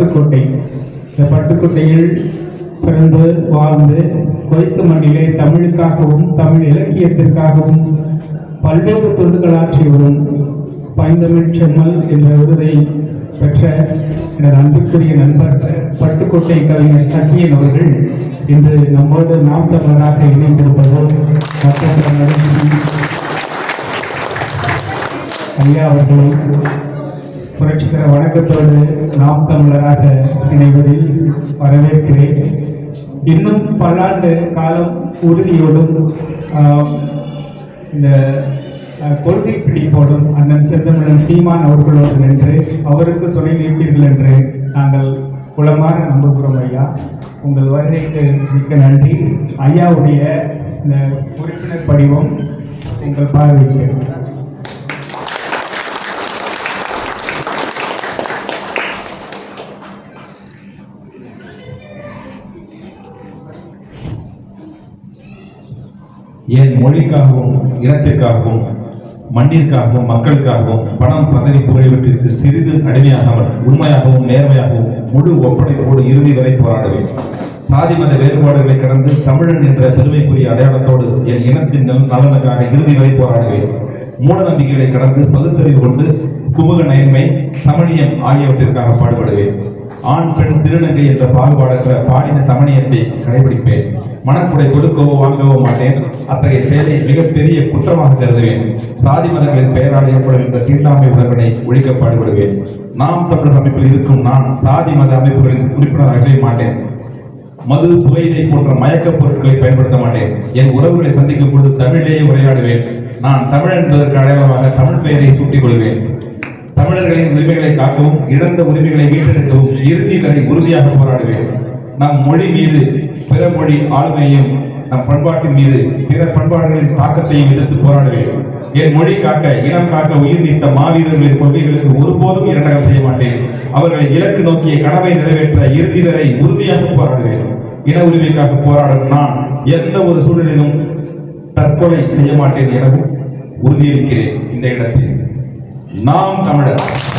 பட்டுக்கோட்டை. இந்த பட்டுக்கோட்டையில் பிறந்து வாழ்ந்து கொய்த்து மண்ணிலே தமிழுக்காகவும் தமிழ் இலக்கியத்திற்காகவும் பல்வேறு தொண்டுகள் ஆற்றி பைந்தமிழ் செம்மல் என்ற விருதை பெற்ற எனது அன்புக்குரிய நண்பர் பட்டுக்கோட்டை கவிஞர் சத்தியன் அவர்கள் இன்று நம்மோடு நாம் தமிழராக இணைந்திருப்பது மற்ற ஐயா அவர்களும் புரட்சிகர வணக்கத்தோடு நாம் தமிழராக இணைவதில் வரவேற்கிறேன். இன்னும் பல்லாண்டு காலம் உறுதியோடும் இந்த கொள்கை பிடிப்போடும் அண்ணன் செந்தமிழன் சீமான் அவர்களோடு நின்று அவருக்கு துணை நிற்பீர்கள் என்று நாங்கள் குளமாக நம்புகிறோம் ஐயா. உங்கள் வருகைக்கு மிக்க நன்றி. ஐயாவுடைய இந்த உறுப்பினர் படிவம் உங்கள் பார்வைக்கு. என் மொழிக்காகவும் இனத்திற்காகவும் மண்ணிற்காகவும் மக்களுக்காகவும் பணம் பதவி புகழ்வற்றிற்கு சிறிது அடிமையாகாமல் உண்மையாகவும் நேர்மையாகவும் முழு ஒப்படைப்போடு இறுதி வரை போராடுவேன். சாதி மத வேறுபாடுகளை கடந்து தமிழன் என்ற பெருமைக்குரிய அடையாளத்தோடு என் இனத்தின் நலனுக்காக இறுதி வரை போராடுவேன். மூட நம்பிக்கைகளை கடந்து பகுத்தறிவு கொண்டு குமுக நயன்மை சமணியம் ஆகியவற்றிற்காக பாடுபடுவேன். ஆண் பெண் திருநங்கை என்ற பாகுபாடற்ற பாலின சமணியத்தை கடைபிடிப்பேன். மனக்குடை கொடுக்கவோ வாங்கவோ மாட்டேன். அத்தகைய செயலை மிகப்பெரிய குற்றமாக கருதுவேன். சாதி மதங்களின் பெயரால் ஏற்படும் என்ற தீண்டாமை உணர்வினை ஒழிக்க பாடுபடுவேன். நாம் தமிழர் அமைப்பில் இருக்கும் நான் சாதி மத அமைப்புகளின் உறுப்பினராகவே மாட்டேன். மது புகையிலை போன்ற மயக்கப் பொருட்களை பயன்படுத்த மாட்டேன். என் உறவுகளை சந்திக்கும் பொழுது தமிழிலேயே உரையாடுவேன். நான் தமிழ் என்பதற்கு அடையாளமாக தமிழ் பெயரை சூட்டிக் கொள்வேன். தமிழர்களின் உரிமைகளை காக்கவும் இழந்த உரிமைகளை மீட்டெடுக்கவும் இறுதி வரை உறுதியாக போராட வேண்டும் நம் மொழி மீது பிற மொழி ஆளுமையையும் நம் பண்பாட்டின் மீது பிற பண்பாடுகளின் தாக்கத்தையும் எதிர்த்து போராட வேண்டும் என் மொழி காக்க இனம் காக்க உயிர் நீத்த மாவீரர்களின் கொள்கைகளுக்கு ஒருபோதும் இரண்டகம் செய்ய மாட்டேன். அவர்களை இலக்கு நோக்கிய கனவை நிறைவேற்ற இறுதி வரை உறுதியாக போராடுவேன். இன உரிமைக்காக போராடும் நான் எந்த ஒரு சூழலிலும் தற்கொலை செய்ய மாட்டேன் எனவும் உறுதியளிக்கிறேன் இந்த இடத்தில். நாம் தமிழர்.